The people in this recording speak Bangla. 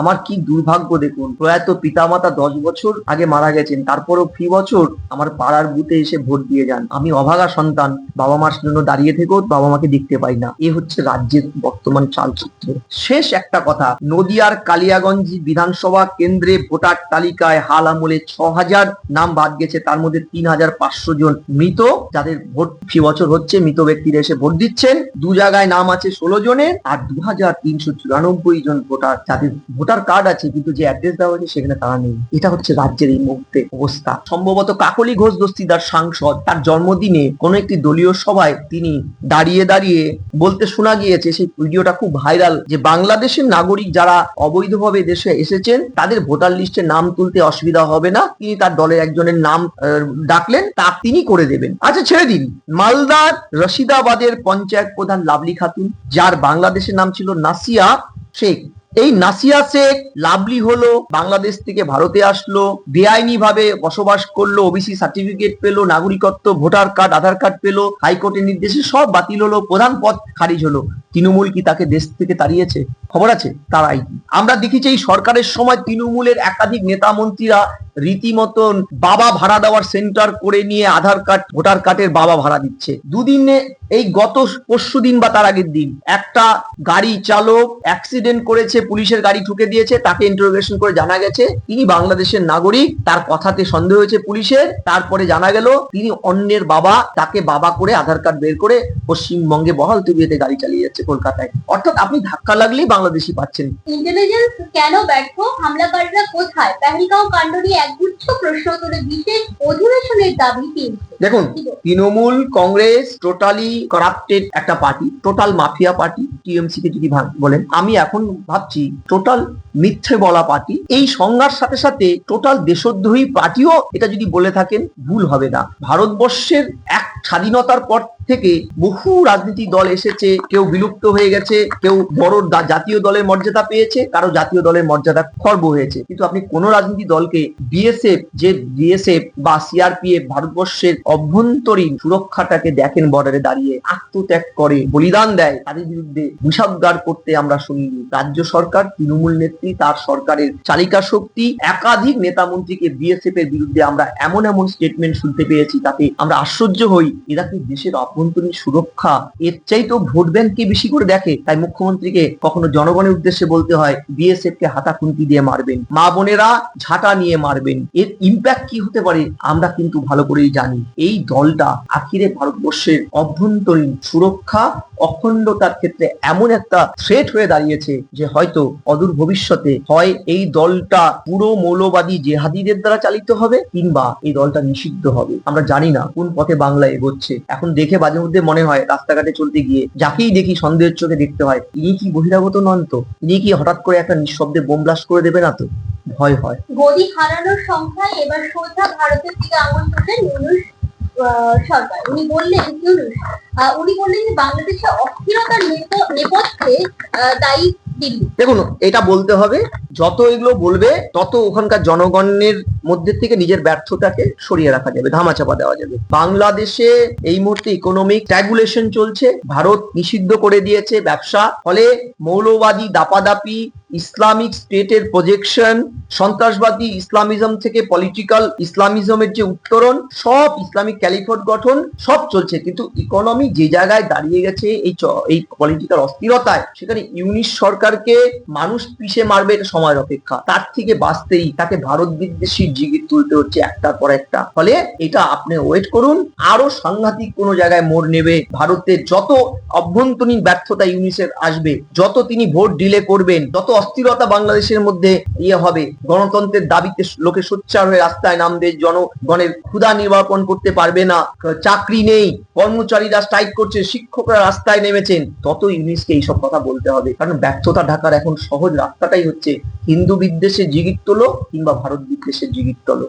আমার কি দুর্ভাগ্য দেখুন? প্রয়াত পিতামাতা দশ বছর আগে মারা গেছেন, তারপরও ফি বছর আমার পাড়ার বুথে এসে ভোট দিয়ে যান। আমি অভাগা সন্তান বাবা মার জন্য দাঁড়িয়ে থেকেও বাবা মাকে দেখতে পাই না। এ হচ্ছে রাজ্যের বর্তমান চালচিত্র। শেষ একটা কথা, নদিয়ার কালিয়াগঞ্জ বিধানসভা কেন্দ্রে ভোটার তালিকায় হাল আমলে ছ হাজার নাম বাদ গেছে, তার মধ্যে তিন হাজার পাঁচশো জন মৃত, যাদের ভোট ফি বছর হচ্ছে, মৃত ব্যক্তিরা এসে ভোট দিচ্ছেন। দু জায়গায় নাম আছে ষোলো জনের, আর দু হাজার তিনশো চুরানব্বই জন ভোটার যাদের ভোটার কার্ড আছে, কিন্তু যে অ্যাড্রেস দেওয়া হয়েছে সেখানে তারা নেই। এটা হচ্ছে রাজ্যের এই মুহূর্তে অবস্থা। সম্ভবত কাকলি ঘোষ দস্তিদার সাংসদ, তার জন্মদিনে কোনো একটি দলীয় সভায় তিনি দাঁড়িয়ে দাঁড়িয়ে বলতে শোনা গিয়েছে, সেই ভিডিওটা খুব ভাইরাল, যে বাংলাদেশের নাগরিক যারা অবৈধভাবে দেশে এসেছেন, তাদের ভোটার লিস্টে নাম তুলতে অসুবিধা হবে না। তিনি তার দলের একজনের নাম ডাকলেন, তা তিনি করে দেবেন। আচ্ছা ছেড়ে দিন। মালদার রশিদাবাদের পঞ্চায়েত প্রধান লাভলি খাতুন, যার বাংলাদেশের নাম ছিল নাসিয়া শেখ এই নাসিয়া শেখ লাভলি হলো, বাংলাদেশ থেকে ভারতে আসলো বেআইনি ভাবে বসবাস করল ওবিসি সার্টিফিকেট পেল, নাগরিকত্ব, ভোটার কার্ড, আধার কার্ড পেল, হাইকোর্টের নির্দেশে সব বাতিল হলো, প্রধান পদ খারিজ হলো। তৃণমূল কি তাকে দেশ থেকে তাড়িয়েছে? খবর আছে? তারাই। আমরা দেখেছি এই সরকারের সময় তৃণমূলের একাধিক নেতা মন্ত্রীরা রীতিমতন বাবা ভাড়া দেওয়ার সেন্টার করে নিয়ে আধার কার্ড ভোটার কার্ডের বাবা ভাড়া দিচ্ছে। দুদিনে এই গত পরশু দিন বা তার আগের দিন একটা গাড়ি চালক অ্যাক্সিডেন্ট করেছে, পুলিশের গাড়ি ঠুকে দিয়েছে, তাকে ইন্টারোগেশন করে জানা গেছে, তিনি বাংলাদেশের নাগরিক, তার কথাতে সন্দেহ হয়েছে পুলিশের, তারপরে জানা গেল তিনি অন্যের বাবা, তাকে বাবা করে আধার কার্ড বের করে পশ্চিমবঙ্গে বহাল তবিয়তে গাড়ি চালিয়ে যাচ্ছে কলকাতায়। অর্থাৎ আপনি ধাক্কা লাগলেই বাংলাদেশি পাচ্ছেন। ইন্টেলিজেন্স কেন ব্যর্থ? হামলাকারীরা কোথায়? পেহেলগাঁও কাণ্ড নিয়ে একগুচ্ছ প্রশ্ন তুলে বিশেষ অধিবেশনের দাবি দেখুন তৃণমূল কংগ্রেস টোটালি করাপ্টেড একটা party total mafia party TMC কে যদি বলেন আমি এখন ভাবছি টোটাল মিথ্যে বলা পার্টি এই সংজ্ঞার সাথে সাথে টোটাল দেশদ্রোহী পার্টিও এটা যদি বলে থাকেন ভুল হবে না। ভারতবর্ষের এক স্বাধীনতার পর থেকে বহু রাজনীতি দল এসেছে, কেউ বিলুপ্ত হয়ে গেছে, কেউ বড় জাতীয় দলের মর্যাদা পেয়েছে, কারও জাতীয় দলের মর্যাদা খর্ব হয়েছে। কিন্তু আপনি কোন রাজনীতি দলকে বিএসএফ, যে বিএসএফ বা সিআরপিএফ ভারতবর্ষের অভ্যন্তরীণ সুরক্ষাটাকে দেখেন বর্ডারে দাঁড়িয়ে, আত্মত্যাগ করে, বলিদান দেয়, তাদের বিরুদ্ধে বিষাদগার করতে আমরা শুনিনি। রাজ্য সরকার, তৃণমূল নেত্রী, তার সরকারের চালিকা শক্তি, একাধিক নেতা মন্ত্রীকে বিএসএফ এর বিরুদ্ধে আমরা এমন এমন স্টেটমেন্ট শুনতে পেয়েছি তাতে আমরা আশ্চর্য হই, এরা কি দেশের অভ্যন্তরীণ সুরক্ষা, এর চাইতেও ভোট ব্যাংককে বেশি করে দেখে, তাই মুখ্যমন্ত্রীকে কখনো জনগণের উদ্দেশ্যে বলতে হয় বিএসএফ কে হাতা খুন্তি দিয়ে মারবেন, মা বোনেরা ঝাঁটা নিয়ে মারবেন, এর ইম্প্যাক্ট কি হতে পারে, আমরা কিন্তু ভালো করেই জানি, এই দলটা আখিরে ভারতবর্ষের অভ্যন্তরীণ সুরক্ষা, অখণ্ডতার ক্ষেত্রে এমন একটা থ্রেট হয়ে দাঁড়িয়েছে, যে হয়তো অদূর ভবিষ্যতে হয় এই দলটা পুরো মৌলবাদী জেহাদিদের দ্বারা চালিত হবে, কিংবা এই দলটা নিষিদ্ধ হবে, আমরা জানি না কোন পথে বাংলা এগোচ্ছে, এখন দেখে মাঝে মধ্যে মনে হয় রাস্তাঘাটে চলতে গিয়ে যাকেই দেখি সন্দেহের চোখে দেখতে হয়, ইনি কি বহিরাগত নন তো? ইনি কি হঠাৎ করে একটা নিঃশব্দে বোম ব্লাস্ট করে দেবে না তো? ভয় হয়। গদি হারানোর সংখ্যায় এবার সোজা ভারতের দিকে আঙুল তুললেন সরকার। উনি বললেন ইউনুস উনি বললেন যে বাংলাদেশে অস্থিরতার নেপথ্যে দায়ী দেখুন, এটা বলতে হবে, যত এগুলো বলবে, তত ওখানকার জনগণের মধ্যে থেকে নিজের ব্যর্থতাকে সরিয়ে রাখা যাবে, ধামাচাপা দেওয়া যাবে। বাংলাদেশে এই মুহূর্তে ইকোনমিক ট্যাগুলেশন চলছে, ভারত নিষিদ্ধ করে দিয়েছে ব্যবসা, ফলে মৌলবাদী দাপাদাপি ইসলামিক স্টেটের প্রজেকশন সন্ত্রাসবাদী ইসলামিজম থেকে পলিটিক্যাল ইসলামিজমের যে উত্তরণ, সব ইসলামিক ক্যালিফোর্ট গঠন, সব চলছে। কিন্তু ইকোনমি যে জায়গায় দাঁড়িয়ে গেছে এই এই পলিটিক্যাল অস্থিরতায়, সেখানে ইউনিশ সরকারকে মানুষ পিষে মারবে এটা সময়ের অপেক্ষা। তার থেকে বাঁচতেই তাকে ভারত বিদ্বেষী জিগির তুলতে হচ্ছে একটার পর একটা। ফলে এটা আপনি ওয়েট করুন আরও সাংঘাতিক কোনো জায়গায় মোড় নেবে ভারতের যত অভ্যন্তরীণ ব্যর্থতা ইউনিসের আসবে। যত তিনি ভোট ডিলে করবেন, তত অস্থিরতা বাংলাদেশের মধ্যে ইয়ে হবে। গণতন্ত্রের দাবিতে লোকে সোচ্চার হয়ে রাস্তায় নামবে, জনগণের ক্ষুধা নির্বাপন করতে পারবে না। চাকরি নেই, কর্মচারীরা স্ট্রাইক করছে, শিক্ষকরা রাস্তায় নেমেছেন। তত ইউনিসকে এইসব কথা বলতে হবে। কারণ ব্যর্থতা ঢাকার এখন সহজ রাস্তাটাই হচ্ছে হিন্দু বিদ্বেষে জিগির তোলো কিংবা ভারত বিদ্বেষে জিগির তোলো